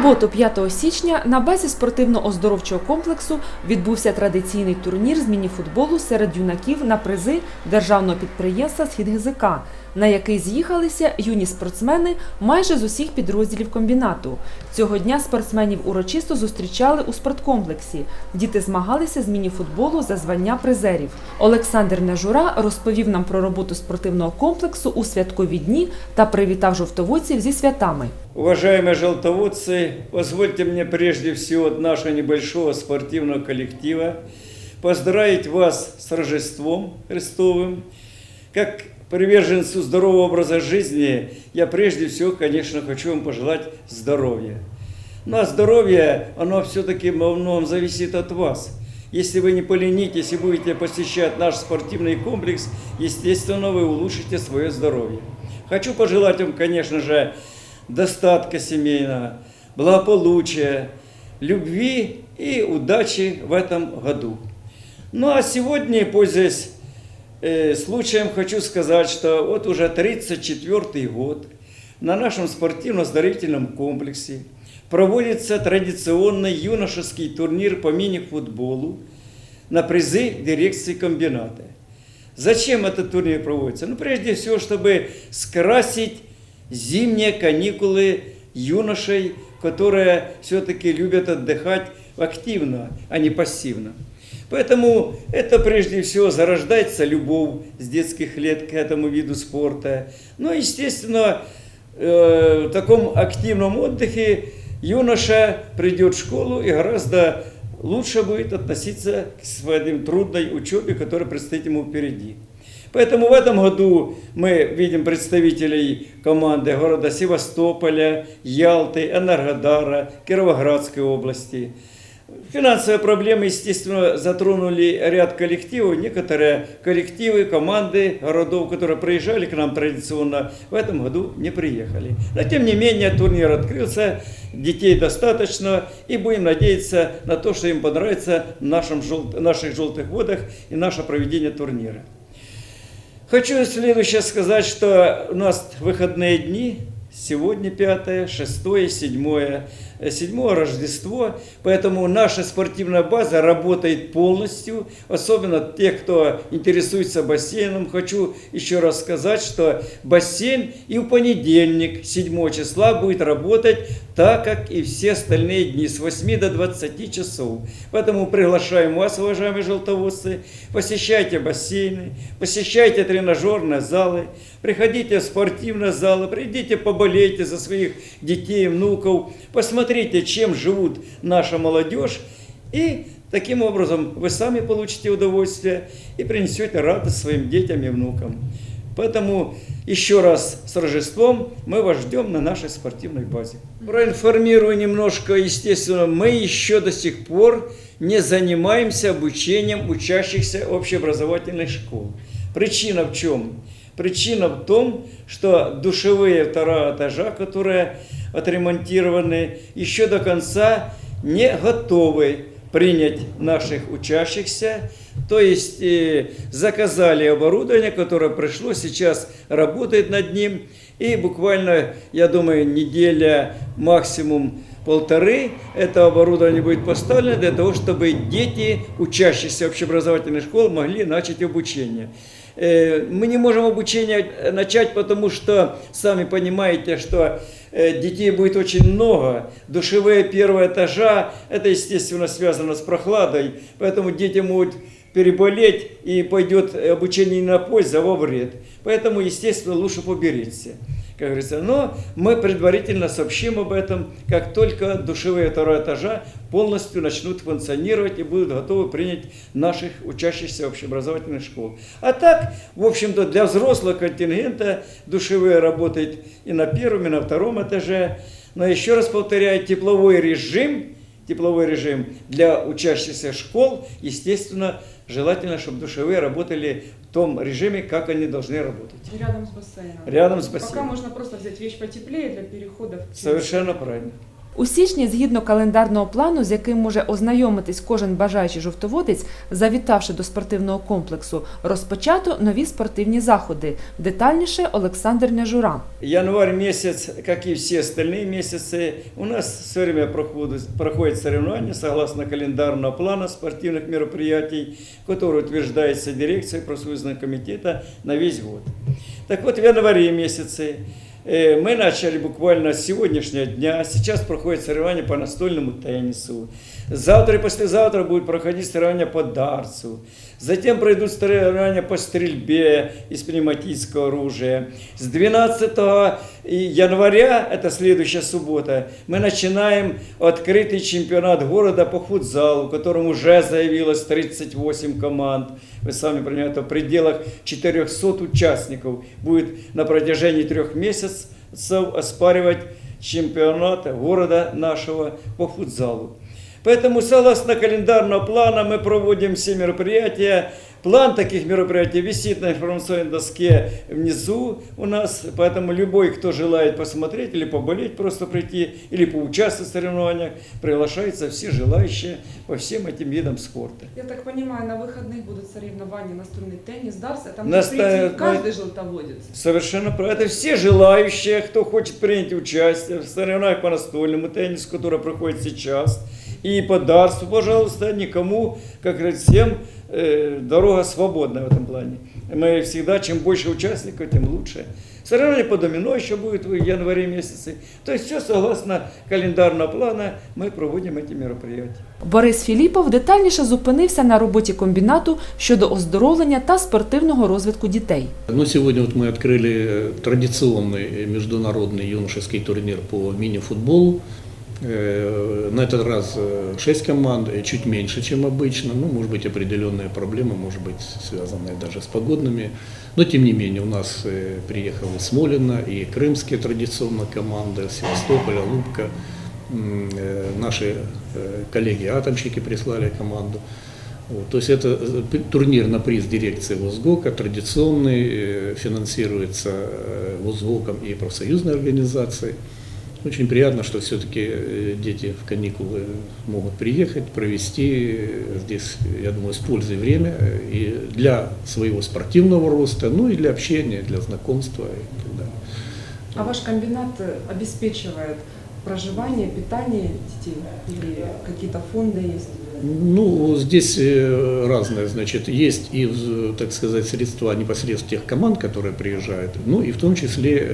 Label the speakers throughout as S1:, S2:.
S1: 4-5 січня на базі спортивно-оздоровчого комплексу відбувся традиційний турнір з мініфутболу серед юнаків на призи державного підприємства «Східгзк», на який з'їхалися юні спортсмени майже з усіх підрозділів комбінату. Цього дня спортсменів урочисто зустрічали у спорткомплексі. Діти змагалися з мініфутболу за звання призерів. Олександр Нежура розповів нам про роботу спортивного комплексу у святкові дні та привітав жовтоводців зі святами.
S2: Уважаемые желтоводцы, позвольте мне прежде всего от нашего небольшого спортивного коллектива поздравить вас с Рождеством Христовым. Как приверженцу здорового образа жизни, я прежде всего, конечно, хочу вам пожелать здоровья. Ну а здоровье, оно все-таки во многом зависит от вас. Если вы не поленитесь и будете посещать наш спортивный комплекс, естественно, вы улучшите свое здоровье. Хочу пожелать вам, конечно же, достатка семейного, благополучия, любви и удачи в этом году. Ну а сегодня, пользуясь э, случаем, хочу сказать, что вот уже 34 год на нашем спортивно-оздоровительном комплексе проводится традиционный юношеский турнир по мини-футболу на призы дирекции комбината. Зачем этот турнир проводится? Ну, прежде всего, чтобы скрасить зимние каникулы юношей, которые все-таки любят отдыхать активно, а не пассивно. Поэтому это прежде всего зарождается любовь с детских лет к этому виду спорта. Ну, естественно, э, в таком активном отдыхе юноша придет в школу и гораздо лучше будет относиться к своей трудной учебе, которая предстоит ему впереди. Поэтому в этом году мы видим представителей команды города Севастополя, Ялты, Энергодара, Кировоградской области. Финансовые проблемы, естественно, затронули ряд коллективов. Некоторые коллективы, команды городов, которые приезжали к нам традиционно, в этом году не приехали. Но тем не менее турнир открылся, детей достаточно, и будем надеяться на то, что им понравится в нашем наших желтых водах и наше проведение турнира. Хочу следующее сказать, что у нас выходные дни, сегодня 5, 6, 7, 7 Рождество, поэтому наша спортивная база работает полностью, особенно те, кто интересуется бассейном. Хочу еще раз сказать, что бассейн и в понедельник, 7 числа, будет работать так, как и все остальные дни, с 8 до 20 часов. Поэтому приглашаем вас, уважаемые желтоводцы, посещайте бассейны, посещайте тренажерные залы, приходите в спортивные залы, придите поболейте за своих детей, внуков, посмотрите, чем живут наша молодежь, и таким образом вы сами получите удовольствие и принесете радость своим детям и внукам. Поэтому еще раз с Рождеством мы вас ждем на нашей спортивной базе. Проинформирую немножко, естественно, мы еще до сих пор не занимаемся обучением учащихся общеобразовательных школ. Причина в чем? Причина в том, что душевые второго этажа, которые отремонтированы, еще до конца не готовы принять наших учащихся. То есть э, заказали оборудование, которое пришло, сейчас работает над ним. И буквально, я думаю, неделя, максимум полторы, это оборудование будет поставлено для того, чтобы дети, учащиеся общеобразовательных школ, могли начать обучение. Э, Мы не можем обучение начать, потому что, сами понимаете, что э, детей будет очень много. Душевые первого этажа, это, естественно, связано с прохладой, поэтому дети могут переболеть и пойдет обучение не на пользу, а во вред. Поэтому, естественно, лучше поберечься, как говорится. Но мы предварительно сообщим об этом, как только душевые второго этажа полностью начнут функционировать и будут готовы принять наших учащихся общеобразовательных школ. А так, в общем-то, для взрослого контингента душевые работают и на первом, и на втором этаже. Но еще раз повторяю, тепловой режим, тепловой режим для учащихся школ, естественно, желательно, чтобы душевые работали том режиме, как они должны работать.
S3: Рядом с бассейном.
S2: Рядом с
S3: Пока
S2: бассейном.
S3: можно просто взять вещь потеплее для переходов. через-
S2: Совершенно правильно.
S1: У січні, згідно календарного плану, з яким може ознайомитись кожен бажаючий жовтоводець, завітавши до спортивного комплексу, розпочато нові спортивні заходи. Детальніше Олександр Нежура.
S2: Январь месяц, как и все остальные месяцы, у нас все время проходят, проходят соревнования согласно календарного плана спортивных мероприятий, который утверждается дирекцией профсоюзного комитета на весь год. Так вот, в январе месяце э, Мы начали буквально с сегодняшнего дня. Сейчас проходят соревнования по настольному теннису. Завтра и послезавтра будут проходить соревнования по дартсу. Затем пройдут соревнования по стрельбе из пневматического оружия. С 12 января, это следующая суббота, мы начинаем открытый чемпионат города по футзалу, в котором уже заявилось 38 команд. Вы сами понимаете, в пределах 400 участников будет на протяжении трех месяцев оспаривать чемпионат города нашего по футзалу. Поэтому, согласно календарного плана, мы проводим все мероприятия. План таких мероприятий висит на информационной доске внизу у нас. Поэтому любой, кто желает посмотреть или поболеть, просто прийти, или поучаствовать в соревнованиях, приглашаются все желающие по всем этим видам спорта.
S3: Я так понимаю, на выходных будут соревнования настольный теннис, дартс. Это
S2: Наста-
S3: может прийти
S2: ну,
S3: каждый желтоводец.
S2: Совершенно правильно. Это все желающие, кто хочет принять участие в соревнованиях по настольному теннису, которое проходит сейчас, и по дартсу, пожалуйста, никому, как говорят, всем э, дорога свободна в этом плане. Мы всегда, чем больше участников, тем лучше. Соревнования по домино еще будет в январе месяце. То есть все согласно календарного плана мы проводим эти мероприятия.
S1: Борис Філіпов детальніше зупинився на роботі комбінату щодо оздоровлення та спортивного розвитку дітей.
S4: Ну, сегодня вот мы открыли э, традиционный э, международный юношеский турнир по мини-футболу. Э, На этот раз 6 команд, э, чуть меньше, чем обычно. Ну, может быть, определенные проблемы, может быть, связанные даже с погодными. Но, тем не менее, у нас э, приехала Смолина и крымские традиционно команды, Севастополь, Лубка. Э, Наши э, коллеги-атомщики прислали команду. Вот, то есть это э, турнир на приз дирекции ВОЗГОКа, традиционный, э, финансируется э, ВОЗГОКом и профсоюзной организацией. Очень приятно, что все-таки дети в каникулы могут приехать, провести э, здесь, я думаю, с пользой время э, и для своего спортивного роста, ну и для общения, для знакомства и так далее.
S3: А ваш комбинат э, обеспечивает проживание, питание детей? Или какие-то фонды есть?
S4: Ну, здесь э, разное, значит, есть и, так сказать, средства непосредственно тех команд, которые приезжают, ну и в том числе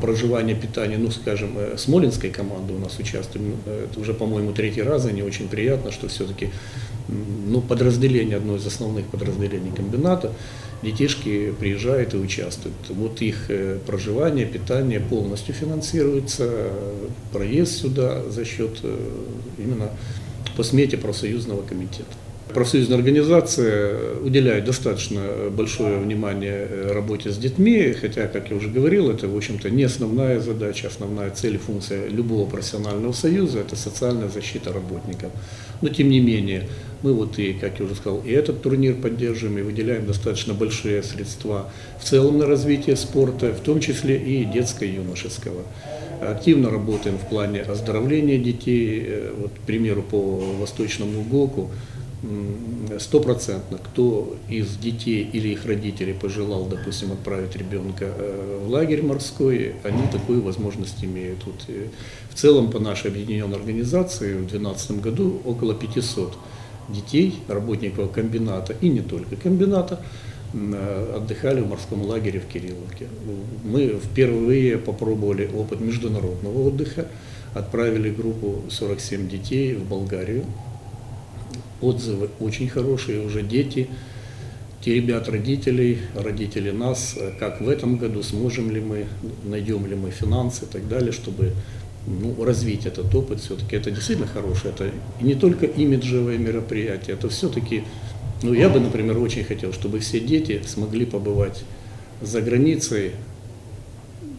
S4: проживание, питание, ну, скажем, э, Смолинской команды у нас участвует, Ну, э, это уже, по-моему, третий раз, и не очень приятно, что все-таки, ну, подразделение, одно из основных подразделений комбината, детишки приезжают и участвуют. Вот их э, проживание, питание полностью финансируется, проезд сюда за счет именно по смете профсоюзного комитета. Профсоюзная организация уделяет достаточно большое внимание э, работе с детьми, хотя, как я уже говорил, это, в общем-то, не основная задача, основная цель и функция любого профессионального союза – это социальная защита работников. Но, тем не менее, мы вот и, как я уже сказал, и этот турнир поддерживаем, и выделяем достаточно большие средства в целом на развитие спорта, в том числе и детско-юношеского. Активно работаем в плане оздоровления детей. Э, Вот, к примеру, по Восточному ГОКу стопроцентно, кто из детей или их родителей пожелал, допустим, отправить ребенка э, в лагерь морской, они такую возможность имеют. Вот, э, в целом, по нашей объединенной организации в 2012 году около 500 детей, работников комбината и не только комбината, э, отдыхали в морском лагере в Кирилловке. Мы впервые попробовали опыт международного отдыха, отправили группу 47 детей в Болгарию. Отзывы очень хорошие, уже дети, те ребят родителей, родители нас, как в этом году, сможем ли мы, найдем ли мы финансы и так далее, чтобы ну, развить этот опыт все-таки. Это действительно хорошее, это не только имиджевое мероприятие, это все-таки, ну я бы, например, очень хотел, чтобы все дети смогли побывать за границей,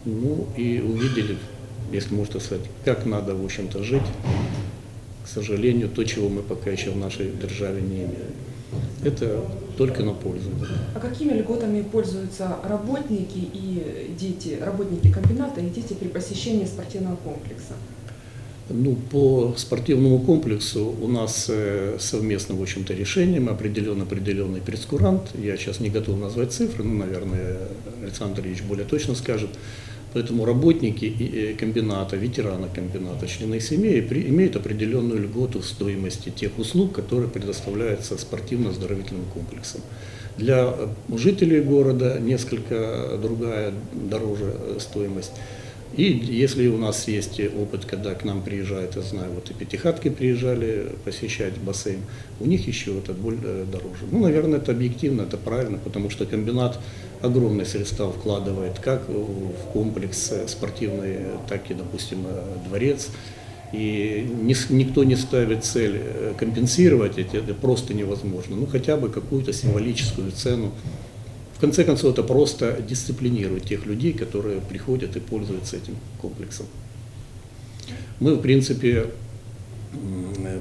S4: ну и увидели, если можно сказать, как надо, в общем-то, жить. К сожалению, то, чего мы пока еще в нашей державе не имеем. Это только на пользу.
S3: А какими льготами пользуются работники и дети, работники комбината и дети при посещении спортивного комплекса?
S4: Ну, по спортивному комплексу у нас э, совместно, в общем-то, решением определен определенный прескурант. Я сейчас не готов назвать цифры, ну, наверное, Александр Ильич более точно скажет. Поэтому работники и комбината, ветераны комбината, члены их семей имеют определенную льготу в стоимости тех услуг, которые предоставляются спортивно-оздоровительным комплексом. Для э, жителей города несколько другая, дороже э, стоимость. И если у нас есть опыт, когда к нам приезжают, я знаю, вот и пятихатки приезжали посещать бассейн, у них еще это э, дороже. Ну, наверное, это объективно, это правильно, потому что комбинат огромные средства вкладывает как в комплекс э, спортивный, так и, допустим, э, дворец. И никто не ставит цель компенсировать эти, это просто невозможно. Ну, хотя бы какую-то символическую цену в конце концов, это просто дисциплинирует тех людей, которые приходят и пользуются этим комплексом. Мы, в принципе,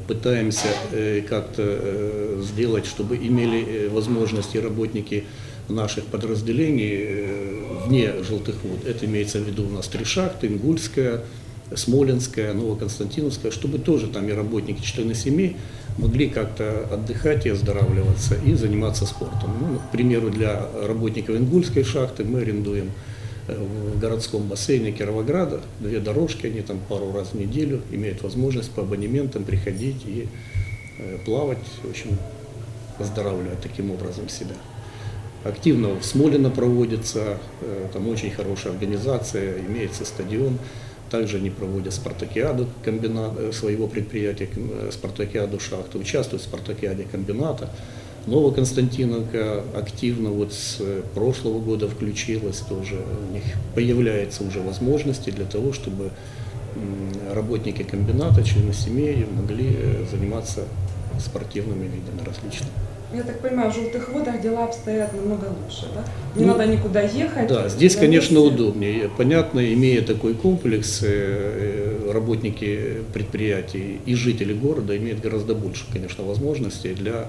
S4: пытаемся э, как-то э, сделать, чтобы имели э, возможности работники наших подразделений вне желтых вод. Это имеется в виду у нас три шахты, Ингульская, Смоленская, Новоконстантиновская, чтобы тоже там и работники, члены семей могли как-то отдыхать и оздоравливаться и заниматься спортом. Ну, к примеру, для работников Ингульской шахты мы арендуем э, в городском бассейне Кировограда две дорожки, они там пару раз в неделю имеют возможность по абонементам приходить и э, плавать, в общем, оздоравливать таким образом себя. Активно в Смолино проводится, э, там очень хорошая организация, имеется стадион. Также они проводят спартакиаду комбина- э, своего предприятия, э, спартакиаду шахты, участвуют в спартакиаде комбината. Новоконстантиновка активно вот с э, прошлого года включилась тоже. У них появляются уже возможности для того, чтобы работники комбината, члены семьи могли заниматься спортивными видами различными.
S3: Я так понимаю, в желтых водах дела обстоят намного лучше, да? Не
S4: Ну,
S3: надо никуда ехать.
S4: Да, здесь, конечно,
S3: месте.
S4: удобнее. Понятно, имея такой комплекс, э, э, работники предприятий и жители города имеют гораздо больше, конечно, возможностей для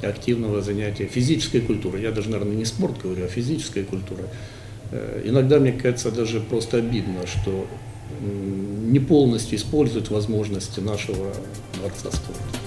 S4: активного занятия физической культурой. Я даже, наверное, не спорт говорю, а физической культурой. Э, Иногда, мне кажется, даже просто обидно, что не полностью используют возможности нашего дворца спорта.